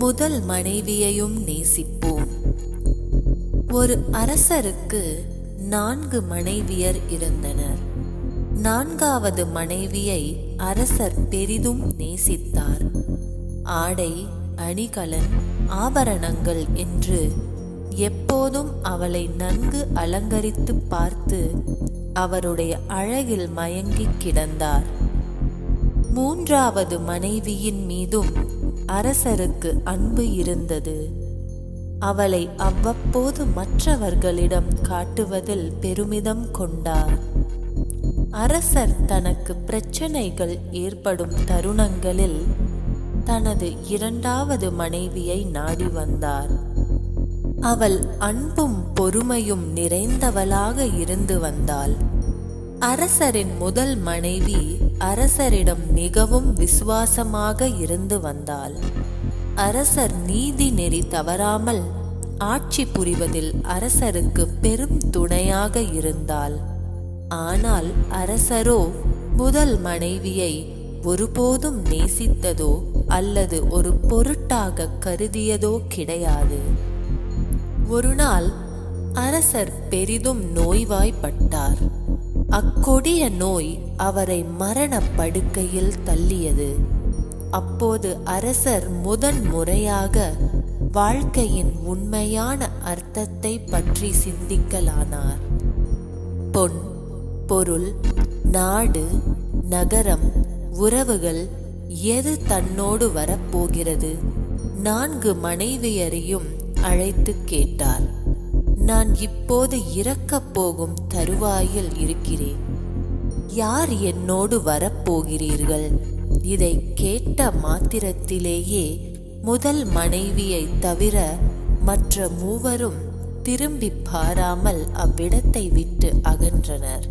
முதல் மனைவியையும் நேசிப்போம். ஒரு அரசருக்கு நான்கு மனைவியர் இருந்தனர். நான்காவது மனைவியை அரசர் பெரிதும் நேசித்தார். ஆடை அணிகலன் ஆபரணங்கள் என்று எப்போதும் அவளை நன்கு அலங்கரித்து பார்த்து அவருடைய அழகில் மயங்கி கிடந்தார். மூன்றாவது மனைவியின் மீதும் அரசருக்கு அன்பு இருந்தது. அவளை அவ்வப்போது மற்றவர்களிடம் காட்டுவதில் பெருமிதம் கொண்டார். அரசர் தனக்கு பிரச்சனைகள் ஏற்படும் தருணங்களில் தனது இரண்டாவது மனைவியை நாடி வந்தார். அவள் அன்பும் பொறுமையும் நிறைந்தவளாக இருந்து வந்தாள். அரசரின் முதல் மனைவி அரசரிடம் மிகவும் விசுவாசமாக இருந்து வந்தாள் அரசர் நீதி நெறி தவறாமல் ஆட்சி புரிவதில் அரசருக்கு பெரும் துணையாக இருந்தாள் ஆனால் அரசரோ முதல் மனைவியை ஒருபோதும் நேசித்ததோ அல்லது ஒரு பொருட்டாக கருதியதோ கிடையாது. ஒரு நாள் அரசர் பெரிதும் நோய்வாய்ப்பட்டார். அக்கொடிய நோய் அவரை மரண படுக்கையில் தள்ளியது. அப்போது அரசர் முதன் முறையாக வாழ்க்கையின் உண்மையான அர்த்தத்தை பற்றி சிந்திக்கலானார். பொன் பொருள் நாடு நகரம் உறவுகள் எது தன்னோடு வரப்போகிறது? நான்கு மனைவியரையும் அழைத்து கேட்டார். நான் இப்போது இறக்கப் போகும் தருவாயில் இருக்கிறேன். யார் என்னோடு வரப்போகிறீர்கள்? இதை கேட்ட மாத்திரத்திலேயே முதல் மனைவியை தவிர மற்ற மூவரும் திரும்பி பாராமல் அவ்விடத்தை விட்டு அகன்றனர்.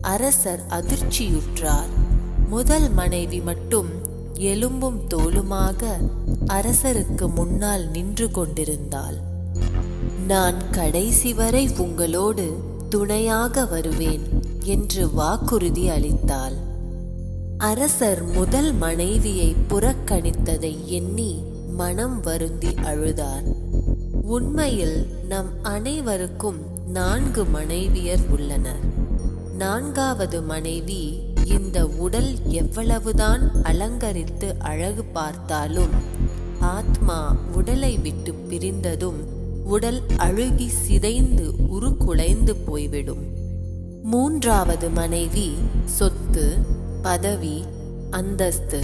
அரசர் அதிர்ச்சியுற்றார். முதல் மனைவி மட்டும் எலும்பும் தோலுமாக அரசருக்கு முன்னால் நின்று கொண்டிருந்தாள். நான் கடைசி வரை உங்களோடு துணையாக வருவேன். என்று வாக்குறுதி அளித்தாள். அரசர் முதல் மனைவியை புறக்கணித்ததை எண்ணி மனம் வருந்தி அழுதார். உண்மையில் நம் அனைவருக்கும் நான்கு மனைவியர் உள்ளனர். நான்காவது மனைவி இந்த உடல் எவ்வளவுதான் அலங்கரித்து அழகு பார்த்தாலும் ஆத்மா உடலை விட்டு பிரிந்ததும் உடல் அழுகி சிதைந்து உருக்குலைந்து போய்விடும். மூன்றாவது மனைவி சொத்து பதவி அந்தஸ்து.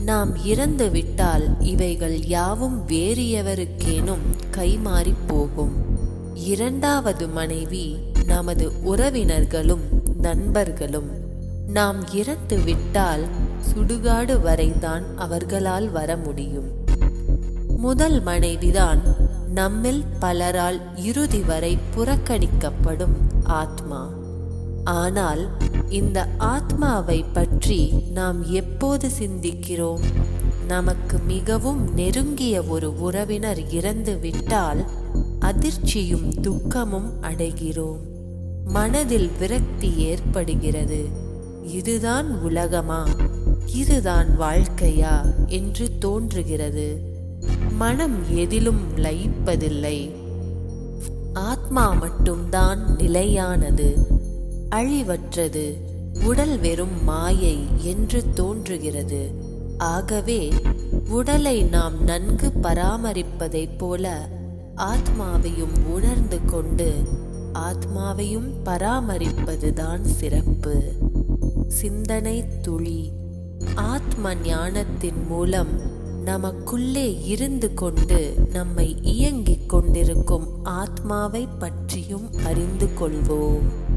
நாம் இறந்து விட்டால் இவைகள் யாவும் வேறு எவருக்கேனும் கைமாறி போகும். இரண்டாவது மனைவி நமது உறவினர்களும் நண்பர்களும். நாம் இறந்து விட்டால் சுடுகாடு வரைதான் அவர்களால் வர முடியும். முதல் மனைவிதான் நம்மில் பலரால் இறுதி வரை புறக்கணிக்கப்படும் ஆத்மா. ஆனால் இந்த ஆத்மாவை பற்றி நாம் எப்போது சிந்திக்கிறோம்? நமக்கு மிகவும் நெருங்கிய ஒரு உறவினர் இறந்து விட்டால் அதிர்ச்சியும் துக்கமும் அடைகிறோம். மனதில் விரக்தி ஏற்படுகிறது. இதுதான் உலகமா? இதுதான் வாழ்க்கையா? என்று தோன்றுகிறது. மனம் எதிலும் லயிப்பதில்லை. ஆத்மா மட்டும்தான் நிலையானது. அழிவற்றது. உடல் வெறும் மாயை என்று தோன்றுகிறது. ஆகவே உடலை நாம் நன்கு பராமரிப்பதைப் போல ஆத்மாவையும் உணர்ந்து கொண்டு ஆத்மாவையும் பராமரிப்பதுதான் சிறப்பு. சிந்தனை துளி. ஆத்ம ஞானத்தின் மூலம் நமக்குள்ளே இருந்து கொண்டு நம்மை இயங்கிக் கொண்டிருக்கும் ஆத்மாவை பற்றியும் அறிந்து கொள்வோம்.